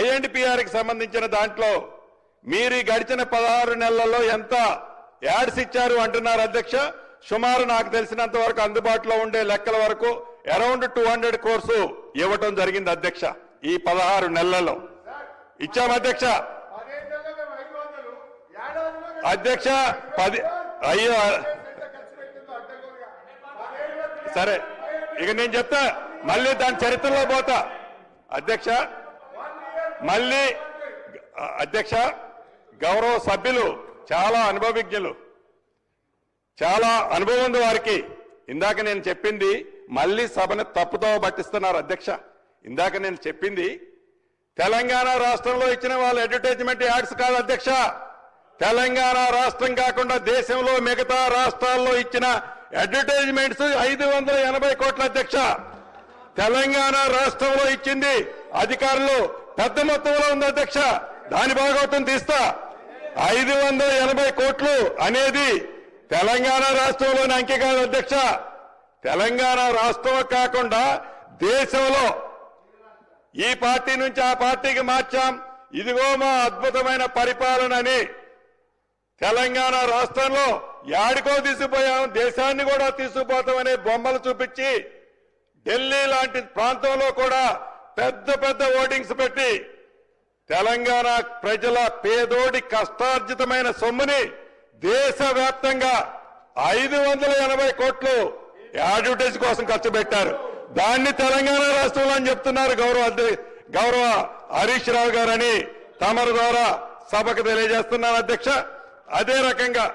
ఐఎన్డిపిఆర్కి సంబంధించిన దాంట్లో మీరు గడిచిన పదహారు నెలలలో ఎంత యాడ్స్ ఇచ్చారు అంటున్నారు అధ్యక్ష. సుమారు నాకు తెలిసినంత వరకు అందుబాటులో ఉండే లెక్కల వరకు అరౌండ్ టూ హండ్రెడ్ కోర్సు ఇవ్వటం జరిగింది అధ్యక్ష ఈ పదహారు నెలలలో. ఇచ్చాం అధ్యక్ష. అధ్యక్ష పది అయ్యో సరే ఇక నేను చెప్తా మళ్ళీ దాని చరిత్రలో పోతా. అధ్యక్ష మళ్ళీ అధ్యక్ష గౌరవ సభ్యులు చాలా అనుభవజ్ఞులు చాలా అనుభవం ఉంది వారికి. ఇందాక నేను చెప్పింది మళ్ళీ సభను తప్పుతో పట్టిస్తున్నారు అధ్యక్ష. ఇందాక నేను చెప్పింది తెలంగాణ రాష్ట్రంలో ఇచ్చిన వాళ్ళ అడ్వర్టైజ్మెంట్ యాడ్స్ కాదు అధ్యక్ష. తెలంగాణ రాష్ట్రం కాకుండా దేశంలో మిగతా రాష్ట్రాల్లో ఇచ్చిన అడ్వర్టైజ్మెంట్స్ ఐదు వందల ఎనభై కోట్ల అధ్యక్ష. తెలంగాణ రాష్ట్రంలో ఇచ్చింది అధికారులు పెద్ద మొత్తంలో ఉంది అధ్యక్ష. దాని భాగవతం తీస్తా. ఐదు వందల ఎనభై కోట్లు అనేది తెలంగాణ రాష్ట్రంలోని అంకె కాదు అధ్యక్ష. తెలంగాణ రాష్ట్రం కాకుండా దేశంలో ఈ పార్టీ నుంచి ఆ పార్టీకి మార్చాం. ఇదిగో మా అద్భుతమైన పరిపాలన అని తెలంగాణ రాష్ట్రంలో యాడికో తీసుకుపోయాం. దేశాన్ని కూడా తీసుకుపోతామనే బొమ్మలు చూపించి ఢిల్లీ లాంటి ప్రాంతంలో కూడా పెద్ద పెద్ద ఓటింగ్స్ పెట్టి తెలంగాణ ప్రజల పేదోడి కష్టార్జితమైన సొమ్ముని దేశవ్యాప్తంగా ఐదు వందల ఎనభై కోట్లు అడ్వర్టైజ్ కోసం ఖర్చు పెట్టారు. దాన్ని తెలంగాణ రాష్ట్రంలో అని చెప్తున్నారు గౌరవ గౌరవ హరీష్ రావు గారని తమరు ద్వారా సభకు తెలియజేస్తున్నారు అధ్యక్ష. అదే రకంగా